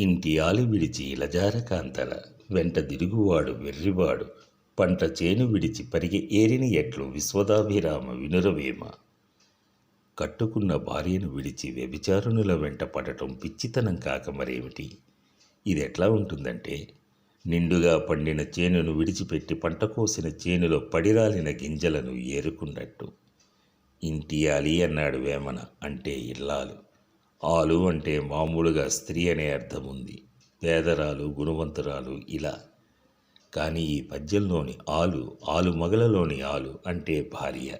ఇంటి ఆలి విడిచి ఇలజార కాంతల వెంట దిరుగువాడు వెర్రివాడు. పంట చేను విడిచి పరిగె ఏరిని ఎట్లు విశ్వదాభిరామ వినురవేమ. కట్టుకున్న భార్యను విడిచి వ్యభిచారునుల వెంట పడటం పిచ్చితనం కాక మరేమిటి? ఇది ఎట్లా ఉంటుందంటే నిండుగా పండిన చేనును విడిచిపెట్టి పంట కోసిన చేనులో పడిరాలిన గింజలను ఏరుకున్నట్టు. ఇంటి ఆలి అన్నాడు వేమన అంటే ఇల్లాలు. ఆలు అంటే మామూలుగా స్త్రీ అనే అర్థం ఉంది పేదరాలు గుణవంతురాలు ఇలా. కానీ ఈ పద్యంలోని ఆలు ఆలు మగలలోని ఆలు అంటే భార్య.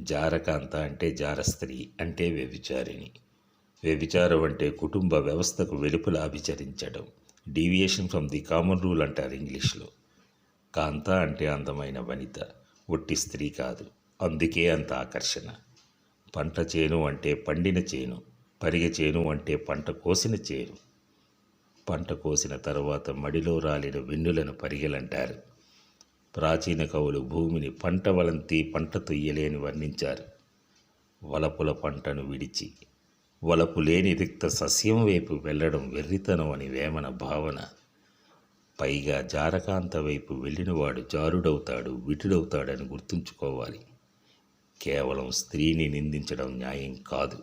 జారకాంత అంటే జారస్త్రీ అంటే వ్యభిచారిణి. వ్యభిచారం అంటే కుటుంబ వ్యవస్థకు వెలుపల అభిచరించడం. Deviation from the common rule అంటారు ఇంగ్లీష్లో. కాంత అంటే అందమైన వనిత. ఒట్టి స్త్రీ కాదు. అందుకే అంత ఆకర్షణ. పంట చేను అంటే పండిన చేను. పరిగె చేను అంటే పంట కోసిన చేను. పంట కోసిన తర్వాత మడిలో రాలిన వెన్నులను పరిగెలంటారు. ప్రాచీన కవులు భూమిని పంట వలంతి పంట తొయ్యలేని వర్ణించారు. వలపుల పంటను విడిచి వలపు లేని రిక్త సస్యం వైపు వెళ్ళడం వెర్రితనం అని వేమన భావన. పైగా జారకాంత వైపు వెళ్ళినవాడు జారుడవుతాడు విటుడవుతాడని గుర్తుంచుకోవాలి. కేవలం స్త్రీని నిందించడం న్యాయం కాదు.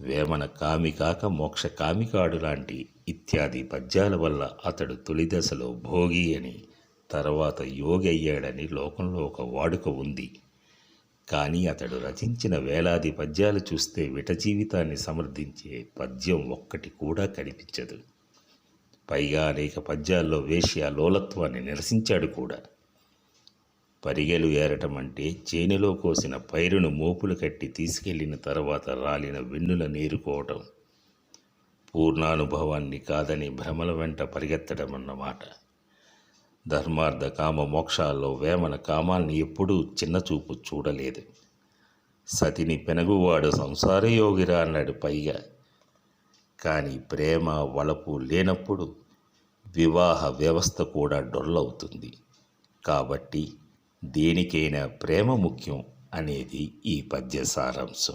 వేమన కామి కాక మోక్ష కామికాడు లాంటి ఇత్యాది పద్యాల వల్ల అతడు తొలి దశలో భోగి అని తర్వాత యోగి అయ్యాడని లోకంలో ఒక వాడుక ఉంది. కానీ అతడు రచించిన వేలాది పద్యాలు చూస్తే విట జీవితాన్ని సమర్థించే పద్యం ఒక్కటి కూడా కనిపించదు. పైగా అనేక పద్యాల్లో వేశ్య లోలత్వాన్ని నిరసించాడు కూడా. పరిగెలు ఏరటం అంటే చేనులో కోసిన పైరును మోపులు కట్టి తీసుకెళ్ళిన తర్వాత రాలిన వెన్నుల నేరుకోవటం పూర్ణానుభవాన్ని కాదని భ్రమల వెంట పరిగెత్తడం అన్నమాట ధర్మార్థ కామ మోక్షాల్లో వేమన కామాల్ని ఎప్పుడూ చిన్నచూపు చూడలేదు. సతిని పెనగువాడు సంసారయోగిరా అన్నాడు పైగా. కానీ ప్రేమ వలపు లేనప్పుడు వివాహ వ్యవస్థ కూడా డొల్లవుతుంది. కాబట్టి దేనికైనా ప్రేమ ముఖ్యం అనేది ఈ పద్య సారాంశం.